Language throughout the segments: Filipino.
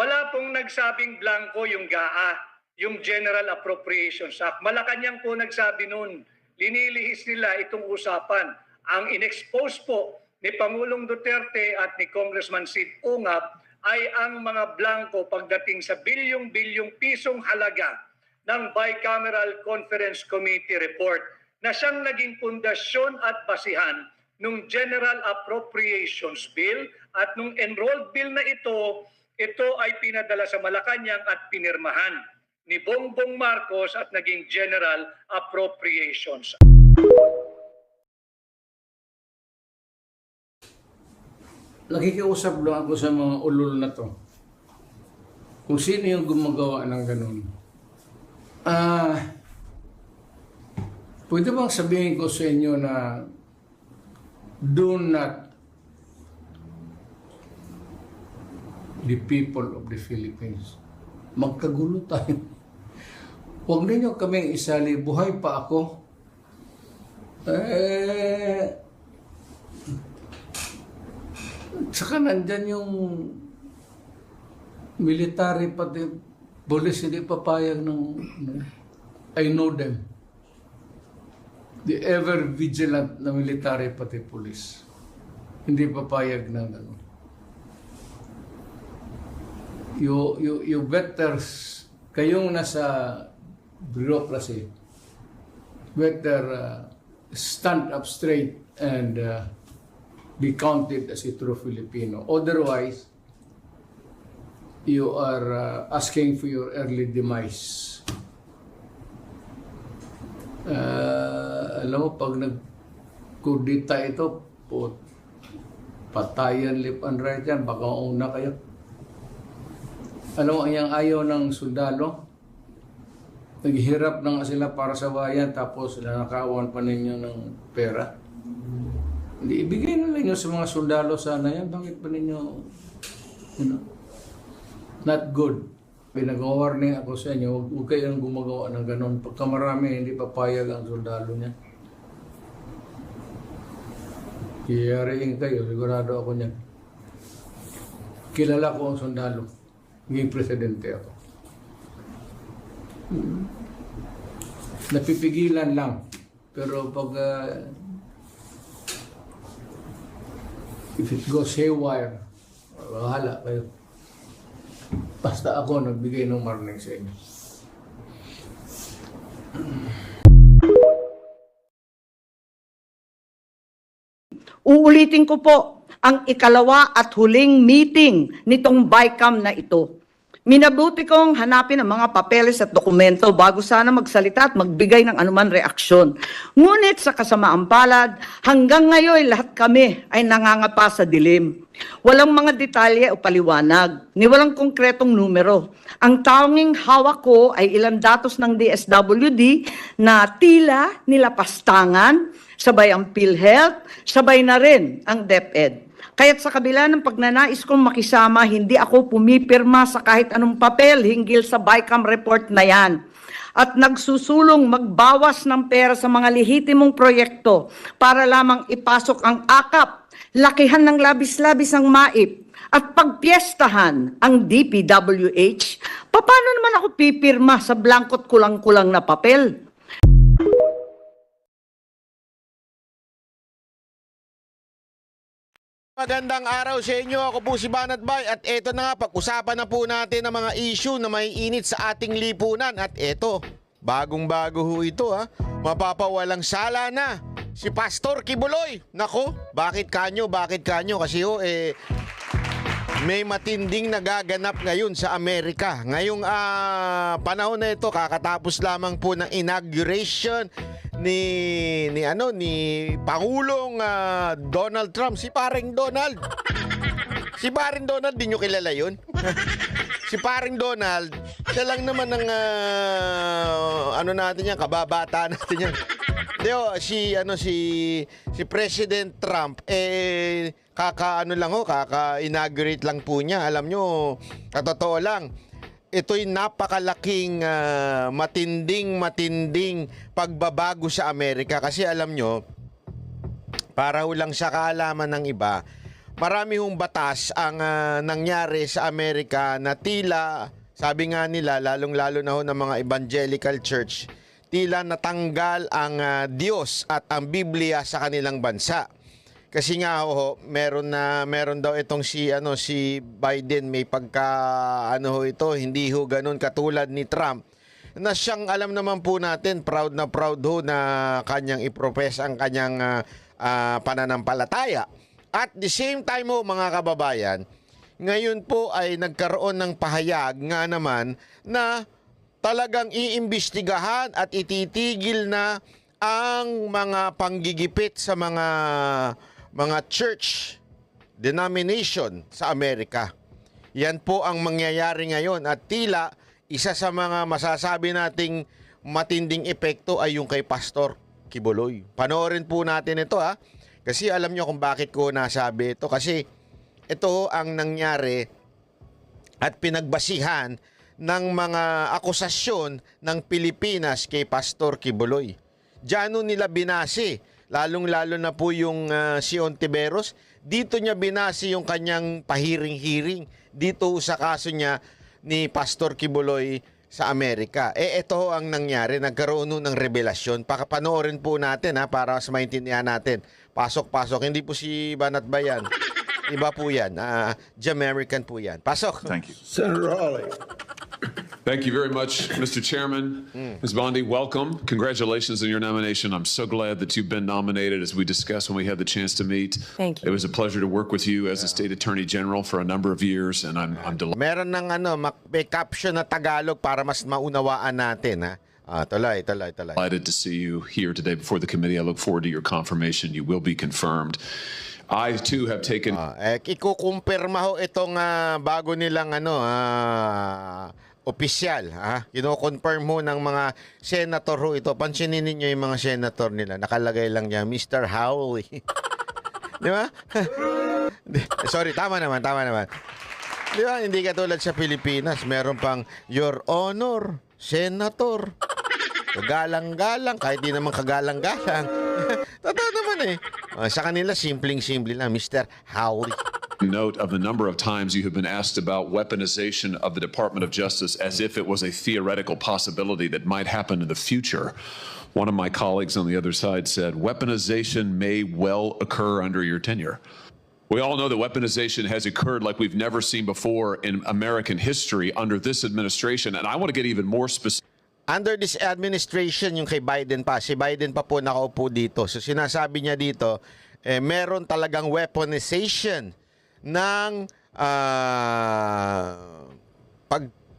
Wala pong nagsabing blanco yung GAA, yung General Appropriations Act. Malacanang po nagsabi noon, linilihis nila itong usapan. Ang inexpose po ni Pangulong Duterte at ni Congressman Sid Ungap ay ang mga blanco pagdating sa bilyong-bilyong pisong halaga ng Bicameral Conference Committee report na siyang naging pundasyon at basihan nung General Appropriations Bill at nung enrolled bill na ito, ito ay pinadala sa Malacanang at pinirmahan ni Bongbong Marcos at naging General Appropriations. Nakikiusap lang ako sa mga ulol na to. Kung sino yung gumagawa ng ganun. Ah, pwede bang sabihin ko sa inyo na do not the people of the Philippines. Magkagulo tayo. Huwag ninyo kaming isali, buhay pa ako. Eh, Saka nandyan yung military pati police hindi papayag ng I know them. The ever vigilant na military pati police. Hindi papayag ng ano. You, you, you better, s- kayong nasa bureaucracy, better uh, stand up straight and uh, be counted as a true Filipino. Otherwise, you are uh, asking for your early demise. Uh, alam mo, pag nag-kudita ito, patayan lip and right yan, baka una kayo. Mo, ang ayaw ng sundalo, naghihirap na nga sila para sa bayan, tapos nanakawan pa ninyo ng pera. Hindi, ibigay na yun sa mga sundalo sana yan. Bakit pa ninyo, you know, not good. Pinag-warning ako sa inyo, huwag, huwag kayong gumagawa ng ganun. Pagka marami, hindi papayag ang sundalo niya. Kiyariin kayo, sigurado ako niyan. Kilala ko ang sundalo. Naging presidente ako. Hmm. Napipigilan lang. Pero pag ah, if it goes haywire, bahala kayo. Basta ako nagbigay ng warning sa inyo. Uulitin ko po ang ikalawa at huling meeting nitong BICAM na ito. Minabuti kong hanapin ang mga papeles at dokumento bago sana magsalita at magbigay ng anuman reaksyon. Ngunit sa kasamaang palad, hanggang ngayon lahat kami ay nangangapa sa dilim. Walang mga detalye o paliwanag, ni walang konkretong numero. Ang tanging hawak ko ay ilang datos ng DSWD na tila nilapastangan, sabay ang PhilHealth, sabay na rin ang DepEd. Kaya't sa kabila ng pagnanais kong makisama, hindi ako pumipirma sa kahit anong papel hinggil sa BICAM report na yan. At nagsusulong magbawas ng pera sa mga lehitimong proyekto para lamang ipasok ang akap, lakihan ng labis-labis ang maip, at pagpiestahan ang DPWH, paano naman ako pipirma sa blankot kulang-kulang na papel? Magandang araw sa inyo. Ako po si Banat Bay at eto na nga pag-usapan na po natin ang mga issue na may init sa ating lipunan at eto, bagong-bago ho ito ha. Mapapawalang sala na si Pastor Kibuloy. Nako, bakit kanyo? Bakit kanyo? Kasi ho eh may matinding nagaganap ngayon sa Amerika. Ngayong ah, panahon na ito, kakatapos lamang po ng inauguration ni ni ano ni Pangulong ah, Donald Trump, si paring Donald. Si paring Donald, di nyo kilala yun? si paring Donald, siya lang naman ng ah, ano natin yan, kababata natin yan. Deo, si ano si si President Trump eh kaka ano lang ho, kaka inaugurate lang po niya. Alam nyo, katotoo lang. Ito'y napakalaking ah, matinding matinding pagbabago sa Amerika kasi alam nyo, para ho lang sa kaalaman ng iba, marami hong batas ang ah, nangyari sa Amerika na tila, sabi nga nila, lalong-lalo na ho ng mga evangelical church, tila natanggal ang ah, Diyos at ang Biblia sa kanilang bansa. Kasi nga ho, meron na meron daw itong si ano si Biden may pagka ano ho ito, hindi ho ganun katulad ni Trump. Na siyang alam naman po natin, proud na proud ho na kanyang iprofess ang kanyang ah, ah, pananampalataya. At the same time ho mga kababayan, ngayon po ay nagkaroon ng pahayag nga naman na talagang iimbestigahan at ititigil na ang mga panggigipit sa mga mga church denomination sa Amerika. Yan po ang mangyayari ngayon at tila isa sa mga masasabi nating matinding epekto ay yung kay Pastor Kibuloy. Panoorin po natin ito ha. Kasi alam nyo kung bakit ko nasabi ito. Kasi ito ang nangyari at pinagbasihan ng mga akusasyon ng Pilipinas kay Pastor Kibuloy. Diyan nila binasi, lalong-lalo na po yung ah, si Ontiveros, dito niya binasi yung kanyang pahiring-hiring dito sa kaso niya ni Pastor Kibuloy sa Amerika. Eh ito ho ang nangyari, nagkaroon ho ng revelasyon. Pakapanoorin po natin ha para mas maintindihan natin. Pasok-pasok, hindi po si Banat Bayan. Iba po yan. Ah, Jamaican po yan. Pasok. Thank you. Senator Hawley. Thank you very much, Mr. Chairman. Ms. Bondi, welcome. Congratulations on your nomination. I'm so glad that you've been nominated as we discussed when we had the chance to meet. Thank you. It was a pleasure to work with you as a state attorney general for a number of years, and I'm, I'm delighted. Meron ng ano, may caption na Tagalog para mas maunawaan natin ha. Ah, tuloy, tuloy, tuloy. Delighted to see you here today before the committee. I look forward to your confirmation. You will be confirmed. I too have taken Ah, eh, ikukumpirma ho itong ah, bago nilang ano, ah, opisyal. Ha? Kino-confirm ho ng mga senator ho ito. Pansinin ninyo yung mga senator nila. Nakalagay lang niya, Mr. Howley. Di ba? Sorry, tama naman, tama naman. Di ba? Hindi katulad sa Pilipinas. Meron pang, Your Honor, Senator. Kagalang-galang, kahit di naman kagalang-galang. Totoo naman eh. Ah, sa kanila, simpleng-simple lang, Mr. Howley. Note of the number of times you have been asked about weaponization of the Department of Justice as if it was a theoretical possibility that might happen in the future. One of my colleagues on the other side said, weaponization may well occur under your tenure. We all know that weaponization has occurred like we've never seen before in American history under this administration. And I want to get even more specific. Under this administration, yung kay Biden pa, si Biden pa po nakaupo dito. So sinasabi niya dito, eh, meron talagang weaponization ng ah,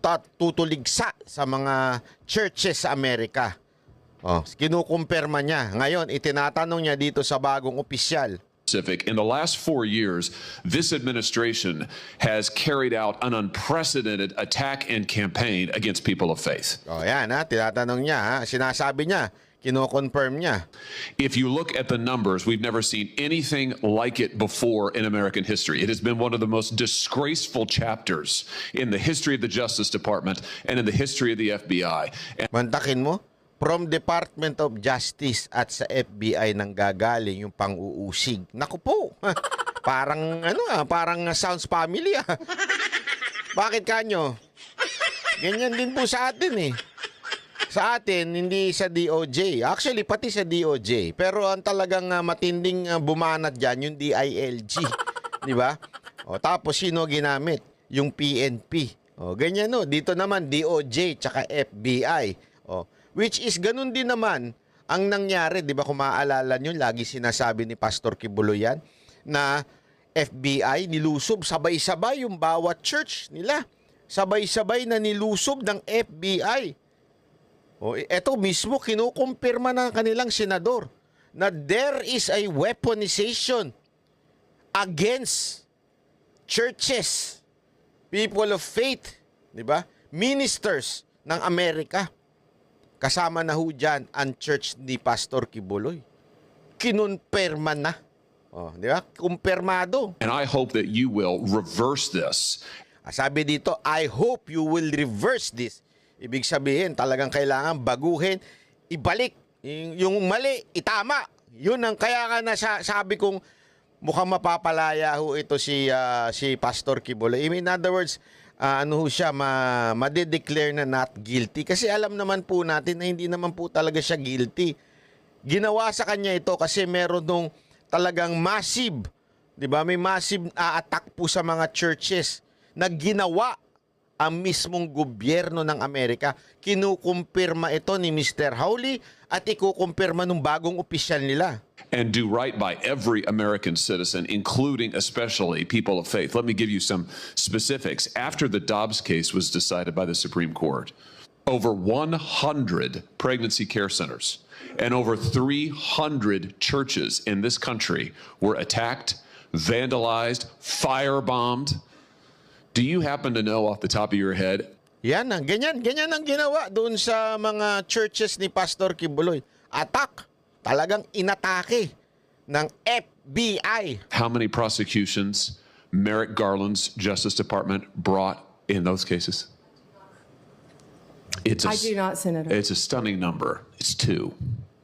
pagtutuligsa sa mga churches sa Amerika. Oh, kinukumpirma niya. Ngayon, itinatanong niya dito sa bagong opisyal. In the last four years, this administration has carried out an unprecedented attack and campaign against people of faith. Oh, yan ha, tinatanong niya ha. Sinasabi niya, kino-confirm niya. If you look at the numbers, we've never seen anything like it before in American history. It has been one of the most disgraceful chapters in the history of the Justice Department and in the history of the FBI. And Mantakin mo, from Department of Justice at sa FBI nang gagaling yung pang-uusig. Naku po, parang ano ah, parang sounds family ah. Bakit kanyo? Ganyan din po sa atin eh. Sa atin, hindi sa DOJ. Actually, pati sa DOJ. Pero ang talagang ah, matinding ah, bumanat dyan, yung DILG. Di ba? O, tapos sino ginamit? Yung PNP. O, ganyan no. Dito naman, DOJ tsaka FBI. O, which is ganun din naman ang nangyari. Di ba kung maaalala nyo, lagi sinasabi ni Pastor Kibuloy yan, na FBI nilusob sabay-sabay yung bawat church nila. Sabay-sabay na nilusob ng FBI. O, eto mismo kinukumpirma ng kanilang senador na there is a weaponization against churches, people of faith, di ba? Ministers ng Amerika. Kasama na ho dyan ang church ni Pastor Kibuloy. Kinunperma na. Oh, di ba? Kumpirmado. and I hope that you will reverse this Ah, Sabi dito, I hope you will reverse this. Ibig sabihin, talagang kailangan baguhin, ibalik. Yung, mali, itama. Yun ang kaya nga nasa, sabi kong mukhang mapapalaya ho ito si ah, si Pastor mean, in other words, ah, ano ho siya, ma, madideclare na not guilty. Kasi alam naman po natin na hindi naman po talaga siya guilty. Ginawa sa kanya ito kasi meron nung talagang massive, di ba? May massive ah, attack po sa mga churches na ginawa ang mismong gobyerno ng Amerika. Kinukumpirma ito ni Mr. Howley at ikukumpirma ng bagong opisyal nila. and do right by every American citizen, including especially people of faith. Let me give you some specifics. After the Dobbs case was decided by the Supreme Court, over 100 pregnancy care centers and over 300 churches in this country were attacked, vandalized, firebombed. Do you happen to know off the top of your head Yan ang ganyan, ganyan ang ginawa doon sa mga churches ni Pastor Kibuloy. Attack, talagang inatake ng FBI. how many prosecutions Merrick Garland's Justice Department brought in those cases? It's a, I do not, Senator. It's a stunning number. It's two.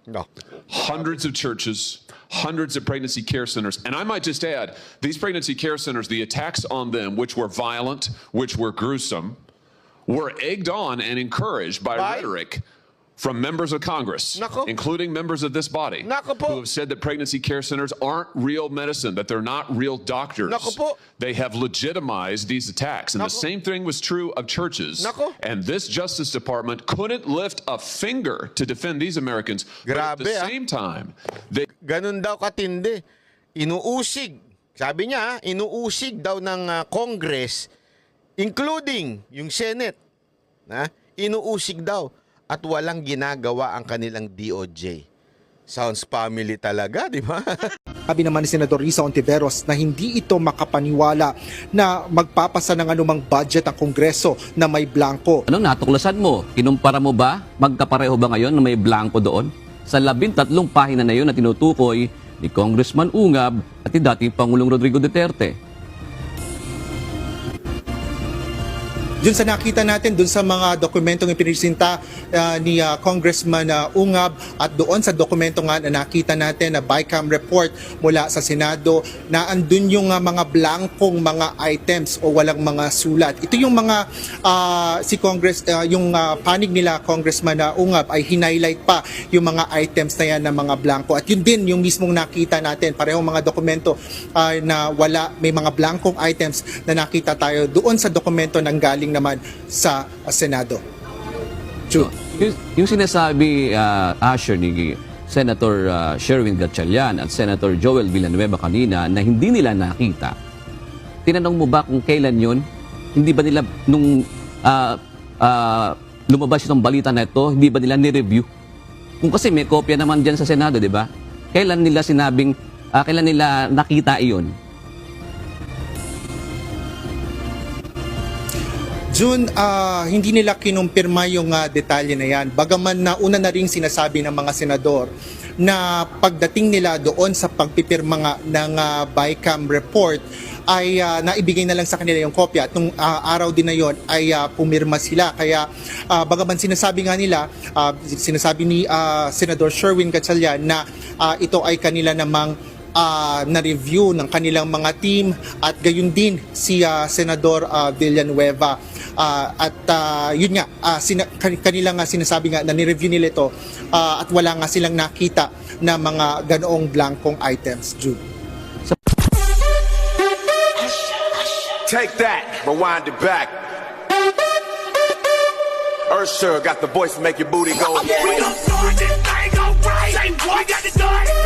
No. Hundreds of churches, hundreds of pregnancy care centers. And I might just add, these pregnancy care centers, the attacks on them, which were violent, which were gruesome, were egged on and encouraged by By- rhetoric from members of Congress, Nako. including members of this body, who have said that pregnancy care centers aren't real medicine, that they're not real doctors. They have legitimized these attacks. And the same thing was true of churches. Nako. And this Justice Department couldn't lift a finger to defend these Americans. but at the ah. same time, they Ganun daw katindi. Inuusig. Sabi niya, ah, inuusig daw ng ah, Congress, including yung Senate, na inuusig daw at walang ginagawa ang kanilang DOJ. Sounds family talaga, di ba? Sabi naman ni Senador Risa Ontiveros na hindi ito makapaniwala na magpapasa ng anumang budget ang Kongreso na may blanco. Anong natuklasan mo? Kinumpara mo ba? Magkapareho ba ngayon na may blanco doon? Sa labintatlong pahina na yun na tinutukoy ni Congressman Ungab at ni dating Pangulong Rodrigo Duterte. Dun sa nakita natin, dun sa mga dokumentong ipinisinta ah, ni ah, Congressman ah, Ungab at doon sa dokumento nga na nakita natin na BICAM report mula sa Senado na andun yung ah, mga blankong mga items o walang mga sulat. Ito yung mga ah, si Congress ah, yung ah, panig nila Congressman ah, Ungab ay hinighlight pa yung mga items na yan na mga blanco at yun din yung mismong nakita natin parehong mga dokumento ah, na wala may mga blankong items na nakita tayo doon sa dokumento nang galing naman sa Senado. Jude. Yung, yung sinasabi, uh, Asher, ni Senator ah, Sherwin Gatchalian at Senator Joel Villanueva kanina na hindi nila nakita, tinanong mo ba kung kailan yun? Hindi ba nila, nung ah, ah, lumabas itong balita na ito, hindi ba nila ni-review? Kung kasi may kopya naman dyan sa Senado, di ba? Kailan nila sinabing, ah, kailan nila nakita iyon? June, ah, hindi nila kinumpirma yung ah, detalye na yan. Bagaman na una na ring sinasabi ng mga senador na pagdating nila doon sa pagpipirma nga ng ah, BICAM report ay ah, naibigay na lang sa kanila yung kopya. At nung ah, araw din na yon ay ah, pumirma sila. Kaya ah, bagaman sinasabi nga nila, ah, sinasabi ni ah, Senador Sherwin Gatchalian na ah, ito ay kanila namang ah, na-review ng kanilang mga team at gayon din si ah, Senador ah, Villanueva. Ah, at ah, yun nga, ah, sina- kan- kanila nga sinasabi nga na ni-review nila ito ah, at wala nga silang nakita na mga ganoong blankong items, Jude. Take that, rewind it back. Ursher got the voice to make your booty go. We don't start this thing alright. Say what? We got to start it